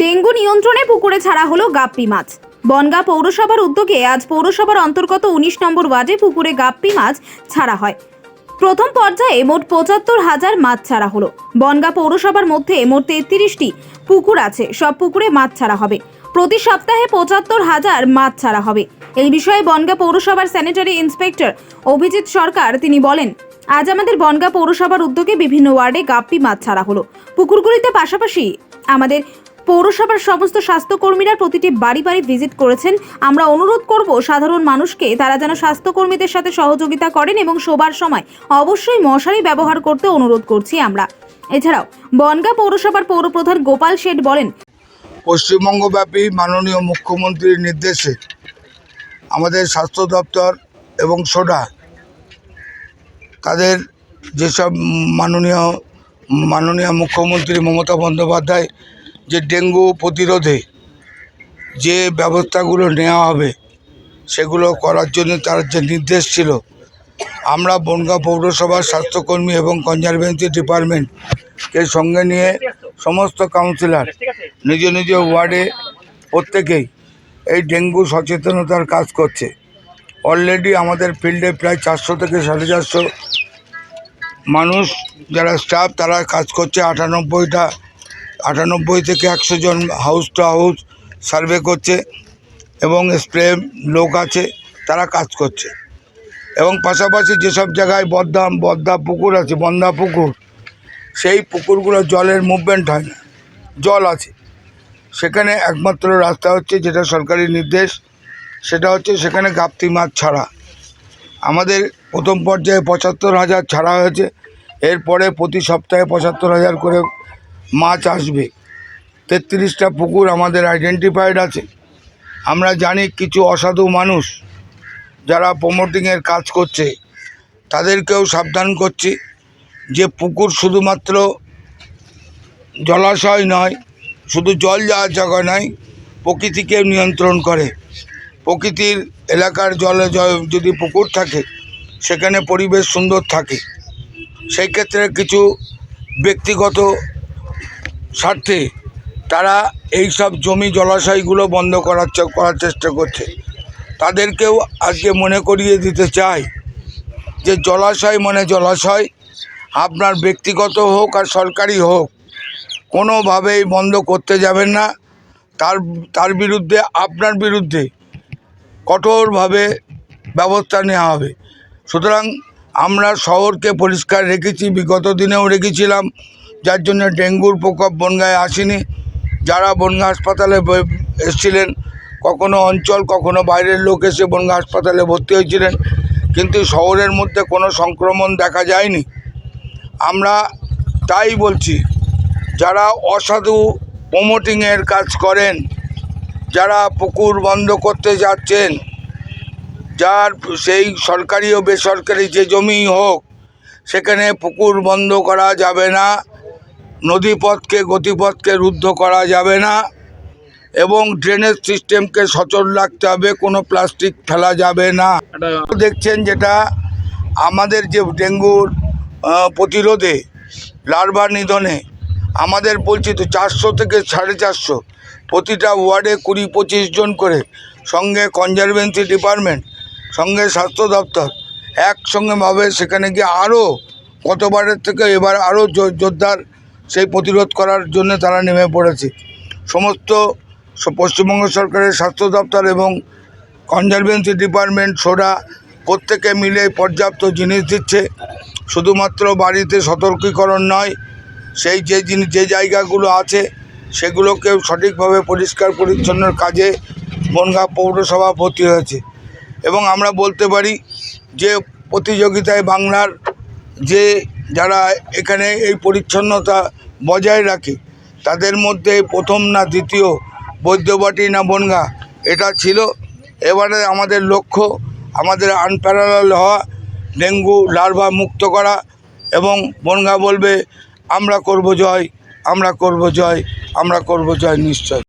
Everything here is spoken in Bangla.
ডেঙ্গু নিয়ন্ত্রণে পুকুরে ছাড়া হলো গাপ্পি মাছ। বনগা পৌরসভার উদ্যোগে আজ পৌরসভার অন্তর্গত উনিশ নম্বর ওয়ার্ডে পুকুরে গাপ্পি মাছ ছাড়া হয়। প্রথম পর্যায়ে মোট পঁচাত্তর হাজার মাছ ছাড়া হলো। বনগা পৌরসভার মধ্যে মোট তেত্রিশটি পুকুর আছে, সব পুকুরে মাছ ছাড়া হবে। প্রতি সপ্তাহে পঁচাত্তর হাজার মাছ ছাড়া হবে। এই বিষয়ে বনগা পৌরসভার স্যানিটারি ইন্সপেক্টর অভিজিৎ সরকার তিনি বলেন, আজ আমাদের বনগা পৌরসভার উদ্যোগে বিভিন্ন ওয়ার্ডে গাপ্পি মাছ ছাড়া হলো। পুকুরগুলিতে পাশাপাশি আমাদের পৌরসভার সমস্ত স্বাস্থ্যকর্মীরা প্রতিটি বাড়ি বাড়ি ভিজিট করেছেন। আমরা অনুরোধ করব সাধারণ মানুষকে তারা যেন স্বাস্থ্যকর্মীদের সাথে সহযোগিতা করেন এবং শোবার সময় অবশ্যই মশারি ব্যবহার করতে অনুরোধ করছি আমরা। এছাড়াও বনগা পৌরসভার পৌরপ্রধান গোপাল শেঠ বলেন, পশ্চিমবঙ্গব্যাপী মাননীয় মুখ্যমন্ত্রীর নির্দেশে আমাদের স্বাস্থ্য দপ্তর এবং সোডা তাদের যেসব মাননীয় মাননীয় মুখ্যমন্ত্রী মমতা বন্দ্যোপাধ্যায় যে ডেঙ্গু প্রতিরোধে যে ব্যবস্থাগুলো নেওয়া হবে, সেগুলো করার জন্য তার যে নির্দেশ ছিল, আমরা বনগাঁ পৌরসভার স্বাস্থ্যকর্মী এবং কনজারভেন্সি ডিপার্টমেন্টকে সঙ্গে নিয়ে সমস্ত কাউন্সিলর নিজ নিজ ওয়ার্ডে প্রত্যেকেই এই ডেঙ্গু সচেতনতার কাজ করছে। অলরেডি আমাদের ফিল্ডে প্রায় চারশো থেকে সাড়ে চারশো মানুষ, যারা স্টাফ তারা কাজ করছে আটানব্বইটা আটানব্বই থেকে একশো জন হাউস টু হাউস সার্ভে করছে এবং স্প্রে লোক আছে, তারা কাজ করছে। এবং পাশাপাশি যেসব জায়গায় বদ্দাম বদ্দা পুকুর আছে বন্দা পুকুর, সেই পুকুরগুলো জলের মুভমেন্ট হয় না, জল আছে। সেখানে একমাত্র রাস্তা হচ্ছে যেটা সরকারি নির্দেশ, সেটা হচ্ছে সেখানে গাপ্তি মাছ ছাড়া। আমাদের প্রথম পর্যায়ে পঁচাত্তর হাজার ছাড়া হয়েছে, এরপরে প্রতি সপ্তাহে পঁচাত্তর হাজার করে মাছ আসবে। তেত্রিশটা পুকুর আমাদের আইডেন্টিফাইড আছে। আমরা জানি কিছু অসাধু মানুষ যারা প্রমোটিংয়ের কাজ করছে, তাদেরকেও সাবধান করছি যে পুকুর শুধুমাত্র জলাশয় নয়, শুধু জল যাওয়ার জায়গা নয় প্রকৃতিকেও নিয়ন্ত্রণ করে। প্রকৃতির এলাকার জলে যদি পুকুর থাকে, সেখানে পরিবেশ সুন্দর থাকে। সেই ক্ষেত্রে কিছু ব্যক্তিগত স্বার্থে তারা এই সব জমি জলাশয়গুলো বন্ধ করার করার চেষ্টা করছে। তাদেরকেও আজকে মনে করিয়ে দিতে চাই যে জলাশয় মানে জলাশয়, আপনার ব্যক্তিগত হোক আর সরকারি হোক, কোনোভাবেই বন্ধ করতে যাবেন না। তার তার বিরুদ্ধে, আপনার বিরুদ্ধে কঠোরভাবে ব্যবস্থা নেওয়া হবে। সুতরাং আমরা শহরকে পরিষ্কার রেখেছি, বিগত দিনেও রেখেছিলাম। যার জন্য ডেঙ্গুর প্রকোপ বনগায় আসেনি। যারা বনগা হাসপাতালে এসেছিলেন, কখনো অঞ্চল, কখনো বাইরের লোক এসে বনগা হাসপাতালে ভর্তি হয়েছিলেন, কিন্তু শহরের মধ্যে কোনো সংক্রমণ দেখা যায়নি। আমরা তাই বলছি, যারা অসাধু প্রমোটিংয়ের কাজ করেন, যারা পুকুর বন্ধ করতে যাচ্ছেন, যার সেই সরকারি ও বেসরকারি যে জমি হোক, সেখানে পুকুর বন্ধ করা যাবে না। নদীপথকে গতিপথকে রুদ্ধ করা যাবে না এবং ড্রেনেজ সিস্টেমকে সচল রাখতে হবে কোনো প্লাস্টিক ফেলা যাবে না। দেখছেন যেটা আমাদের যে ডেঙ্গুর প্রতিরোধে লার্ভা নিধনে আমাদের বলছি তো চারশো থেকে সাড়ে চারশো প্রতিটা ওয়ার্ডে কুড়ি পঁচিশ জন করে সঙ্গে কনজারভেন্সি ডিপার্টমেন্ট সঙ্গে স্বাস্থ্য দপ্তর একসঙ্গেভাবে সেখানে গিয়ে আরও গতবারের থেকে এবার আরও জোরদার সেই প্রতিরোধ করার জন্য তারা নেমে পড়েছে। সমস্ত পশ্চিমবঙ্গ সরকারের স্বাস্থ্য দপ্তর এবং কনজারভেন্সি ডিপার্টমেন্ট, সোডা, প্রত্যেকে মিলে পর্যাপ্ত জিনিস দিচ্ছে। শুধুমাত্র বাড়িতে সতর্কীকরণ নয়, সেই যে জিনিস যে জায়গাগুলো আছে, সেগুলোকেও সঠিকভাবে পরিষ্কার পরিচ্ছন্নর কাজে বনগাঁ পৌরসভা ভর্তি হয়েছে এবং আমরা বলতে পারি যে প্রতিযোগিতায় বাংলার যে যারা এখানে এই পরিচ্ছন্নতা বজায় রাখে, তাদের মধ্যে প্রথম না দ্বিতীয় বৈদ্যবাটি না বনগা, এটা ছিল। এবারে আমাদের লক্ষ্য আমাদের আনপ্যারাল হওয়া, ডেঙ্গু, লার্ভা মুক্ত করা এবং বনগা বলবে, আমরা করব জয়, আমরা করব জয়, আমরা করব জয় নিশ্চয়।